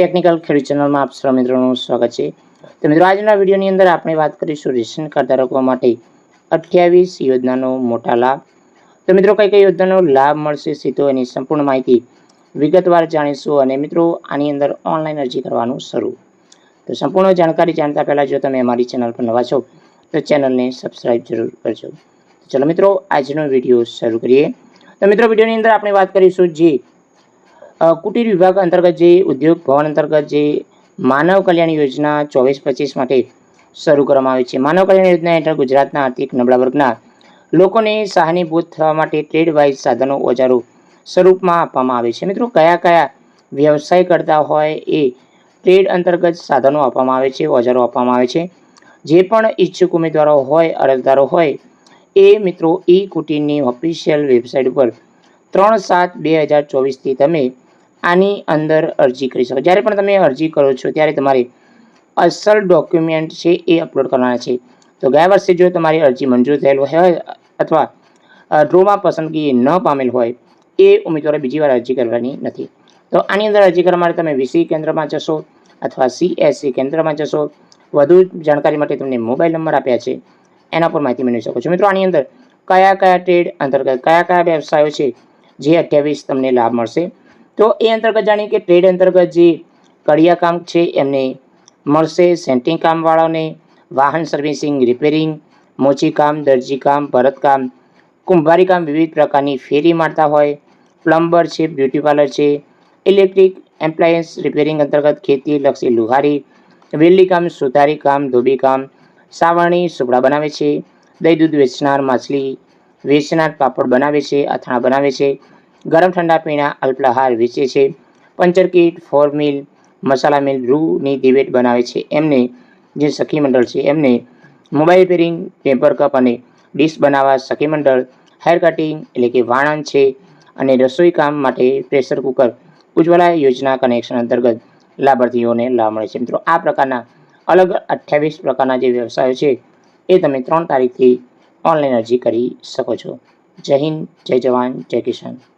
Technical ખેડૂત ચેનલમાં આપ સૌ મિત્રોનું સ્વાગત છે. તો મિત્રો, આજના વિડીયોની અંદર આપણે વાત કરીશું રેશન કાર્ડ ધારકો માટે અઠ્યાવીસ યોજનાનો મોટા લાભ. તો મિત્રો, કઈ કઈ યોજનાનો લાભ મળશે સીધો એની સંપૂર્ણ માહિતી વિગતવાર જાણીશું અને મિત્રો, આની અંદર ઓનલાઈન અરજી કરવાનું શરૂ. તો સંપૂર્ણ જાણકારી જાણતા પહેલાં જો તમે અમારી ચેનલ પર નવા છો, તો ચેનલને સબસ્ક્રાઇબ જરૂર કરજો. ચલો મિત્રો, આજનો વીડિયો શરૂ કરીએ. તો મિત્રો, વિડીયોની અંદર આપણે વાત કરીશું જે કુટીર વિભાગ અંતર્ગત જે ઉદ્યોગ ભવન અંતર્ગત જે માનવ કલ્યાણ યોજના ચોવીસ પચીસ માટે શરૂ કરવામાં આવી છે. માનવ કલ્યાણ યોજના હેઠળ ગુજરાતના આર્થિક નબળા વર્ગના લોકોને સહાનુભૂત થવા માટે ટ્રેડ વાઇઝ સાધનો ઓજારો સ્વરૂપમાં આપવામાં આવે છે. મિત્રો, કયા કયા વ્યવસાય કરતા હોય એ ટ્રેડ અંતર્ગત સાધનો આપવામાં આવે છે, ઓજારો આપવામાં આવે છે. જે પણ ઈચ્છુક ઉમેદવારો હોય, અરજદારો હોય, એ મિત્રો, ઈ કુટીરની ઓફિશિયલ વેબસાઇટ ઉપર ત્રણ સાત બે હજાર ચોવીસથી તમે આની અંદર અરજી કરી શકો. જ્યારે પણ તમે અરજી કરો છો, ત્યારે તમારે અસલ ડોક્યુમેન્ટ છે એ અપલોડ કરવાના છે. તો ગયા વર્ષે જો તમારી અરજી મંજૂર થયેલ હોય, અથવા ડ્રોમાં પસંદગી ન પામેલ હોય, એ ઉમેદવારે બીજી વાર અરજી કરવાની નથી. તો આની અંદર અરજી કરવા માટે તમે વીસી કેન્દ્રમાં જશો, અથવા સીએસસી કેન્દ્રમાં જશો, વધુ જાણકારી માટે તમને મોબાઈલ નંબર આપ્યા છે, એના પર માહિતી મેળવી શકો છો. મિત્રો, આની અંદર કયા કયા ટ્રેડ અંતર્ગત કયા કયા વ્યવસાયો છે, જે અઠ્યાવીસ તમને લાભ મળશે? તો એ અંતર્ગત જાણીએ કે ટ્રેડ અંતર્ગત જે કડિયા કામ છે, એમને મળશે. સેન્ટિંગ કામવાળાને વાહન સર્વિસિંગ રિપેરિંગ મોચી કામ, દરજી કામ ભરતકામ કુંભારી કામ વિવિધ પ્રકારની ફેરી મારતા હોય. પ્લમ્બર છે, બ્યુટી પાર્લર છે, ઇલેક્ટ્રિક એમ્પ્લાયન્સ રિપેરિંગ અંતર્ગત ખેતી, લક્ષી લુહારી વેલ્ડી કામ સુધારી કામ, ધોબી કામ, સાવરણી સુપડા બનાવે છે, દહીં દૂધ વેચનાર, માછલી વેચનાર, પાપડ બનાવે છે, અથાણા બનાવે છે. ગરમ ઠંડા પીણા અલ્પલાહાર વેચે છે. Puncture kit, flour mill, masala mill, રૂની દિવેટ બનાવે છે. એમને જે સખી મંડળ છે, એમને મોબાઈલ રિપેરિંગ પેપર કપ અને ડીશ બનાવવા સખી મંડળ, હેર કટિંગ એટલે કે વાણંદ છે અને રસોઈ કામ માટે પ્રેશર કુકર, ઉજ્જવલા યોજના કનેક્શન અંતર્ગત લાભાર્થીઓને લાભ મળે છે. મિત્રો, આ પ્રકારના અલગ અઠ્યાવીસ પ્રકારના જે વ્યવસાયો છે, એ તમે ત્રણ તારીખથી ઓનલાઈન અરજી કરી શકો છો. જય હિન્દ, જય જવાન, જય કિસાન.